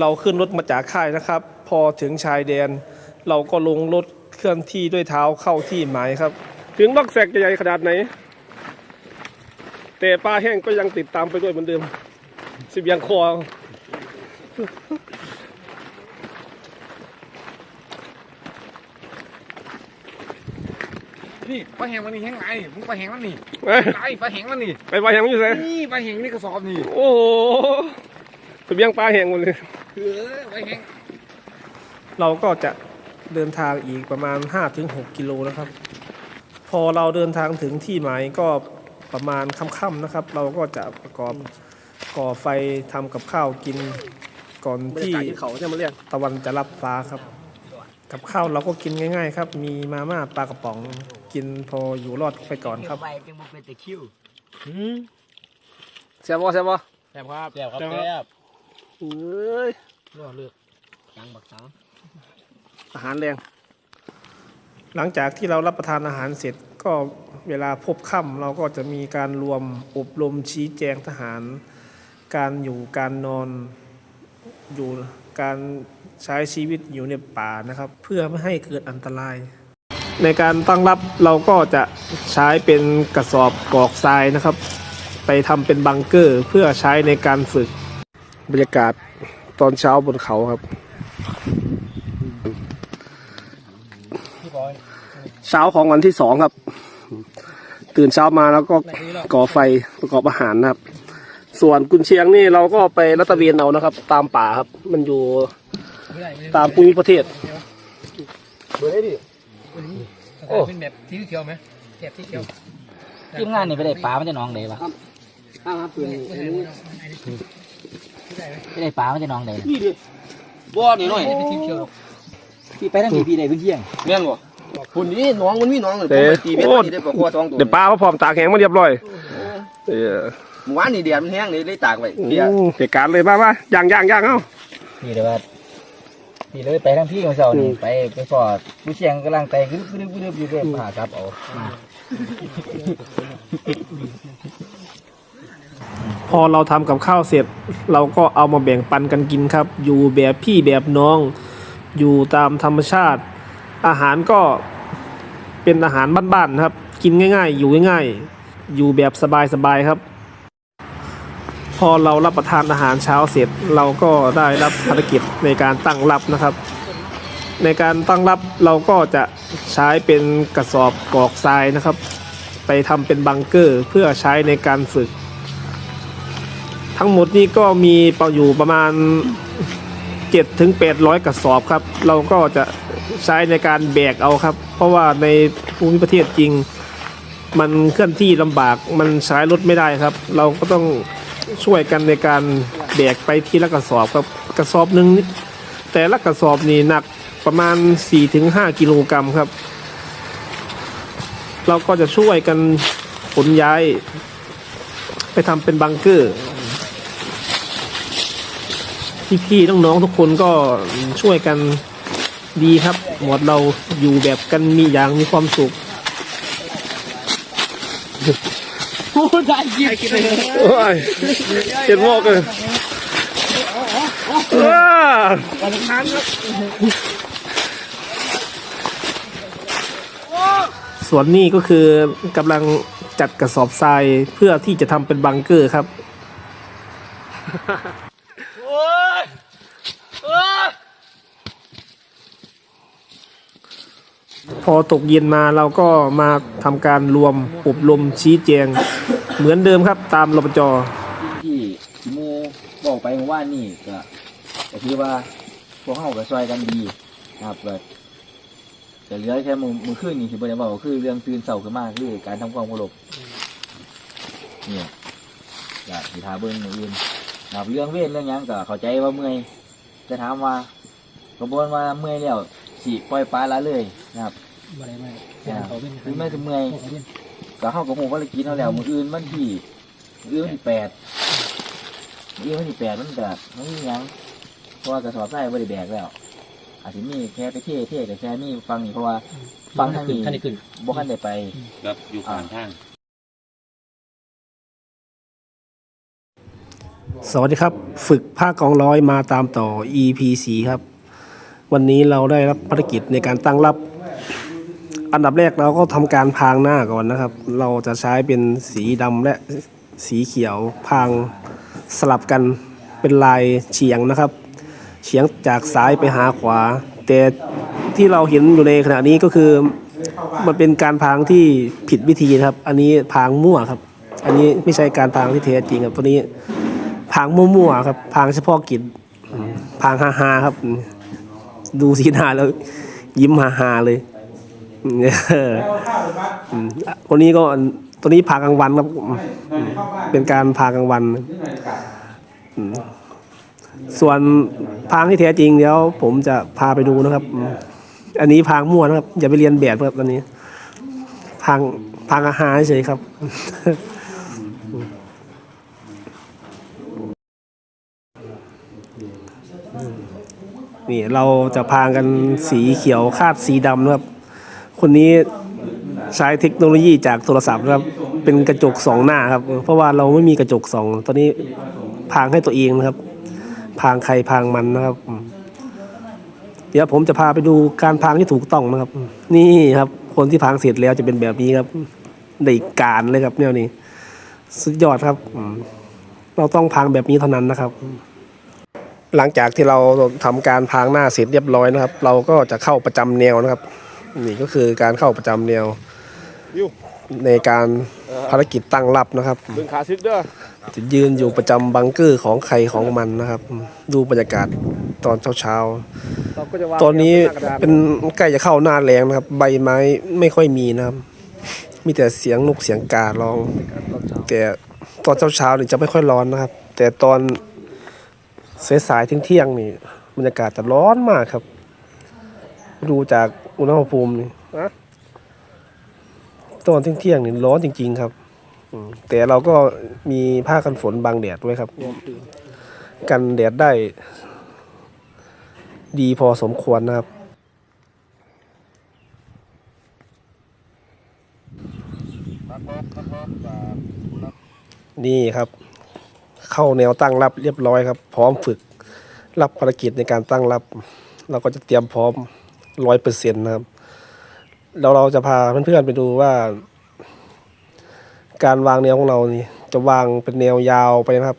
เราขึ้นรถมาจากค่ายนะครับ พอถึงชายแดน เราก็ลงรถเคลื่อนที่ด้วยเท้าเข้าที่หมายครับ ถึงล็อกแสกจะใหญ่ขนาดไหน แต่ปลาแห้งก็ยังติดตามไปด้วยเหมือนเดิม สิบยังคอนี่ปลาแหงมันนี่แห้งไรมึงปลาแหงมันนี่เอ้ยไรปลาแหงมันนี่ไปปลาแห้งมันอยู่ไหนนี่ปลาแหงนี่กระสอบนี่ โอ้โหสิบยังปลาแห้งหมดเลย เออปลาแหงเราก็จะเดินทางอีกประมาณ 5-6 กิโลนะครับ พอเราเดินทางถึงที่หมายก็ประมาณค่ำๆนะครับ เราก็จะประกอบก่อไฟทำกับข้าวกินก่อนที่เขาจะมาเรียกตะวันจะรับฟ้าครับ กับข้าวเราก็กินง่าย ๆ ครับ มีมาม่าปลากระป๋องกินพออยู่รอดไปก่อนครับใบจังบ่เป็นตะคริวเสียบอเสียบอแซ่บครับแซ่บครับแซ่บแซ่บ เอ้ยรอเลือกจังบักสังอาหารแรงหลังจากที่เรารับประทานอาหารเสร็จก็เวลาพบค่ำเราก็จะมีการรวมอบรมชี้แจงทหาร การอยู่การนอนอยู่การใช้ชีวิตอยู่ในป่านะครับ เพื่อไม่ให้เกิดอันตราย ในการตั้งรับเราก็จะใช้เป็นกระสอบกรอกทรายนะครับ ไปทำเป็นบังเกอร์เพื่อใช้ในการฝึก บรรยากาศตอนเช้าบนเขาครับพี่บอยเช้าของวันที่สองครับ ตื่นเช้ามาแล้วก็ก่อไฟประกอบอาหารนะครับ ส่วนกุนเชียงนี่เราก็ไปรัตระเวนเอานะครับ ตามป่าครับ มันอยู่ตามภูมิประเทศเบอร์ได้ดิโอ้เป็นแบบที่เขียวไหมแบบที่เขียวทีมงานนี่ไปได้ปลามันจะน้องเดปะ ไม่ได้ปลามันจะน้องเดนี่ดิบ่อนี่หน่อยเป็นที่เขียวพี่ไปทั้งพี่พี่ได้เพิ่งเที่ยงแม่นบ่คุณนี่น้องมันมีน้องเลยเต้ตีเบ็ดโอ้นี่ได้ปลาคอสองตัวเดี๋ยวปลาเขาพร้อมตากแห้งมาเรียบร้อยเออหมู่บ้านนี่เดียดมันแห้งเลยเลยตากไว้อืเพียมเหตุการณ์เลยมาว่าย่างย่างย่างเอ้าพี่เดี๋ยวว่าพี่เลยไปทั้งพี่ของเจ้านี่ไปไปฟอดผู้เชียงกำลังไปกึ๊บกึ๊บกึ๊บอยู่เลยผ่าครับเอามาพ อเราทำกับข้าวเสร็จ เราก็เอามาแบ่งปันกันกินครับ อยู่แบบพี่แบบน้อง อยู่ตามธรรมชาติ อาหารก็เป็นอาหารบ้านๆครับ กินง่าย ๆ อยู่ง่ายๆ อยู่แบบสบายๆครับ พอเรารับประทานอาหารเช้าเสร็จ เราก็ได้รับภารกิจในการตั้งรับนะครับ ในการตั้งรับเราก็จะใช้เป็นกระสอบกรอกทรายนะครับ ไปทำเป็นบังเกอร์เพื่อใช้ในการฝึก ทั้งหมดนี้ก็มีประอยู่ประมาณ7ถึง800กระสอบครับ เราก็จะใช้ในการแบกเอาครับ เพราะว่าในภูมิประเทศจริง มันเคลื่อนที่ลำบากมันใช้รถไม่ได้ครับ เราก็ต้องช่วยกันในการแบกไปทีละกระสอบครับกระสอบหนึ่งแต่ละกระสอบนี่หนักประมาณ 4-5 กิโลกรัมครับ เราก็จะช่วยกันขนย้าย ไปทำเป็นบังเกอร์ พี่ๆน้องๆทุกคนก็ช่วยกันดีครับหมดเราอยู่แบบกันมีอย่างมีความสุขผู้ได้ยินโอ้ยเจ็ดโมกเลยว้าส่วนนี้ก็คือกำลังจัดกระสอบทรายเพื่อที่จะทำเป็นบังเกอร์ครับ พอตกเย็นมาเราก็มาทำการรวมอบรมชี้แจง เหมือนเดิมครับ ตามรปจที่ที่มูบอกไปเมื่านี่ก็ก็คือว่าพวกเขาก็ช่วยกันดีนะครับแต่เหลือแค่มือมือขึ้นนี่ที่บริบอกคือเรื่องตื่นเสาขึ้นมากคือการทำความเคารพเนี่ยอยากสิทาเบิ้งมืออื่นนะครับเรื่องเวทเรื่องยังก็เข้าใจว่าเมื่อยจะถามว่ากระบวนว่าเมื่อยแล้วสิปล่อยปลาละเลยนะครับ บ่ได้ไม่อ่าเขาเป็นคือไม่จะเมื่อยเขาเป็นก็เข้ากับหมูภารกิจเขาแล้วมืออื่นวันที่มืออื่นวันที่แปดมืออื่นวันที่แปดมันก็มันมีหยังเพราะว่ากระสอบทรายบริแบกแล้วอาจจะมีแค่ไปเท่เท่แต่แค่มีฟังนี่เพราะว่าฟังทางนี้ท่านได้ขึ้นบ่คันได้ไปครับอยู่ข้างทางสวัสดีครับ ฝึกภาคกองร้อยมาตามต่อ EP 4ครับ วันนี้เราได้รับภารกิจในการตั้งรับ อันดับแรกเราก็ทำการพรางหน้าก่อนนะครับ เราจะใช้เป็นสีดำและสีเขียวพรางสลับกันเป็นลายเฉียงนะครับ เฉียงจากซ้ายไปหาขวา แต่ที่เราเห็นอยู่ในขณะนี้ก็คือมันเป็นการพรางที่ผิดวิธีนะครับ อันนี้พรางมั่วครับ อันนี้ไม่ใช่การพรางที่แท้จริงครับตัวนี้พรางมั่วๆครับพรางเฉพาะกิจพรางฮาๆครับ ดูสีหน้าแล้วยิ้มฮาๆเลย คนนี้ก็ตัวนี้พากลางวันครับเป็นการพากลางวัน ส่วนพางที่แท้จริงเดี๋ยวผมจะพาไปดูนะครับ อันนี้พางมั่วนะครับ อย่าไปเรียนแบบครับอันนี้ พางพางอาหารเฉยครับนี่เราจะพางกันสีเขียวคาดสีดำนะครับ คนนี้ใช้เทคโนโลยีจากโทรศัพท์นะครับ เป็นกระจกสองหน้าครับ เพราะว่าเราไม่มีกระจกสองตอนนี้พางให้ตัวเองนะครับ พางใครพางมันนะครับ เดี๋ยวผมจะพาไปดูการพางที่ถูกต้องนะครับ นี่ครับ คนที่พางเสร็จแล้วจะเป็นแบบนี้ครับได้การเลยครับเนี่ยนี่สุดยอดครับ เราต้องพางแบบนี้เท่านั้นนะครับ หลังจากที่เราทำการพางหน้าเสร็จเรียบร้อยนะครับ เราก็จะเข้าประจำแนวนะครับ นี่ก็คือการเข้าประจำแนวในการภารกิจตั้งรับนะครับดึงขาซิดเด้อจะยืนอยู่ประจำบังเกอร์ของใครของมันนะครับ ดูบรรยากาศตอนเช้าๆตอนนี้เป็นใกล้จะเข้าหน้าแรงนะครับ ใบไม้ไม่ค่อยมีนะครับ มีแต่เสียงนกเสียงการ้อง แต่ตอนเช้าๆนี่จะไม่ค่อยร้อนนะครับ แต่ตอนสายๆเที่ยงๆนี่บรรยากาศจะร้อนมากครับ ดูจาก อุณหภูมินี่นะตอนเที่ยงๆนี่ร้อนจริง ๆ ครับแต่เราก็มีผ้ากันฝนบังแดดด้วยครับ กันแดดได้ ดีพอสมควรนะครับ นี่ครับ เข้าแนวตั้งรับเรียบร้อยครับ พร้อมฝึก รับภารกิจในการตั้งรับ เราก็จะเตรียมพร้อม ร้อยเปอร์เซ็นต์นะครับ แล้วเราจะพาเพื่อนๆไปดูว่า การวางแนวของเรานี่จะวางเป็นแนวยาวไปนะครับ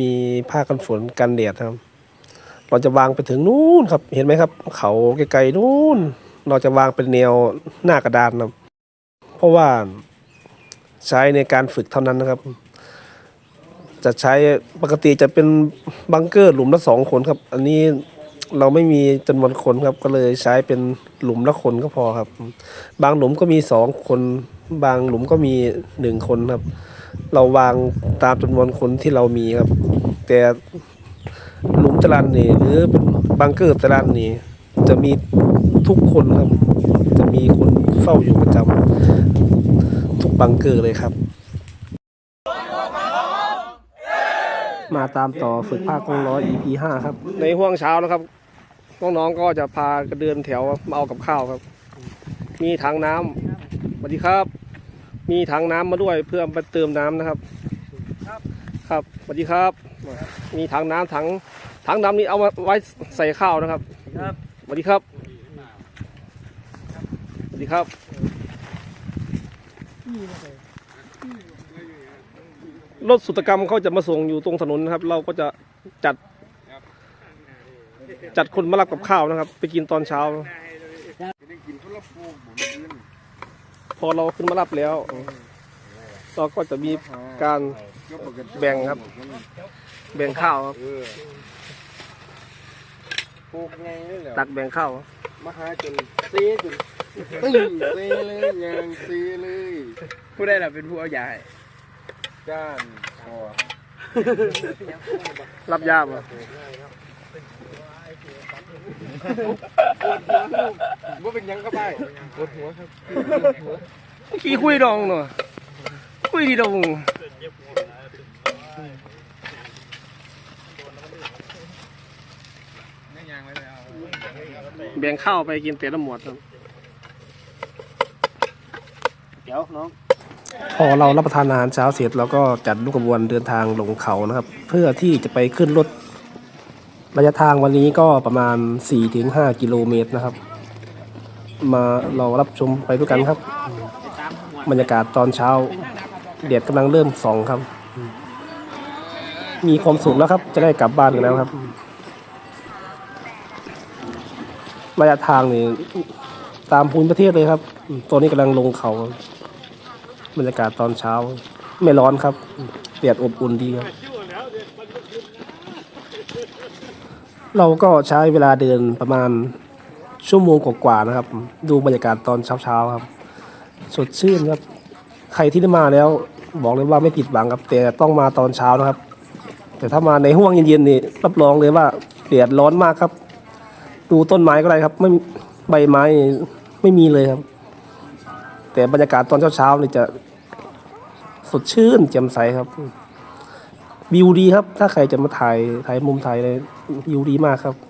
มีผ้ากันฝนกันแดดครับ เราจะวางไปถึงนู้นครับ เห็นไหมครับ เขาไกลๆนู้นเราจะวางเป็นแนวหน้ากระดานนะครับเพราะว่าใช้ในการฝึกเท่านั้นนะครับ จะใช้ปกติจะเป็นบังเกอร์หลุมละสองคนครับ อันนี้ เราไม่มีจำนวนคนครับ ก็เลยใช้เป็นหลุมละคนก็พอครับ บางหลุมก็มีสองคน บางหลุมก็มีหนึ่งคนครับ เราวางตามจำนวนคนที่เรามีครับ แต่หลุมตะลันนี่หรือบังเกอร์ตะลันนี่จะมีทุกคนครับ จะมีคนเฝ้าอยู่ประจำทุกบังเกอร์เลยครับ มาตามต่อฝึกภาคกองร้อย EP ห้าครับ ในห่วงเช้านะครับ น้องๆก็จะพากันเดินแถวมาเอากับข้าวครับ มีถังน้ำสวัสดีครับ มีถังน้ำมาด้วยเพื่อมาเติมน้ำนะครับ ครับสวัสดีครับ มีถังน้ำถังถังน้ำนี้เอาไว้ใส่ข้าวนะครับครับสวัสดีครับสวัสดีครับรถสุตกรรมเขาจะมาส่งอยู่ตรงถนนนะครับ เราก็จะจัด จัดคนมารับกับข้าวนะครับ ไปกินตอนเช้า พอเราขึ้นมารับแล้ว เราก็จะมีการแบ่งครับ แบ่งข้าวครับปลูกไงนี่แหละตักแบ่งข้าวมาหาจนซีจนตึ้งซีเลยยางซีเลยผู้ได้ล่ะเป็นผู้เอายาให้ก้านคอรับยา มอะว่าเป็นยังก็ได้ปวดหัวครับขี้คุยดองเนาะคุยดีดองแบ่งข้าวไปกินเตะละหมวดครับเดี๋ยวน้องพอเรารับประทานอาหารเช้าเสร็จเราก็จัดลูกขบวนเดินทางลงเขานะครับ เพื่อที่จะไปขึ้นรถ ระยะทางวันนี้ก็ประมาณ 4-5 กิโลเมตรนะครับ มาเรารับชมไปด้วยกันครับ บรรยากาศตอนเช้าแดดกำลังเริ่มส่องครับ มีความสุขแล้วครับ จะได้กลับบ้านกันแล้วครับ ระยะทางนี่ตามภูมิประเทศเลยครับตอนนี้กำลังลงเขาบบรรยากาศตอนเช้า ไม่ร้อนครับแดดอบอุ่นดีครับ เราก็ใช้เวลาเดินประมาณชั่วโมงกว่าๆนะครับ ดูบรรยากาศตอนเช้าๆครับ สดชื่นครับ ใครที่ได้มาแล้วบอกเลยว่าไม่ผิดหวังครับ แต่ต้องมาตอนเช้านะครับ แต่ถ้ามาในห้วงเย็นๆนี่รับรองเลยว่าแดดร้อนมากครับ ดูต้นไม้ก็ได้ครับ ไม่ใบไม้ไม่มีเลยครับ แต่บรรยากาศตอนเช้าๆนี่จะสดชื่นแจ่มใสครับวิวดีครับ ถ้าใครจะมาถ่ายถ่ายมุมถ่ายเลย ยูดีมากครับ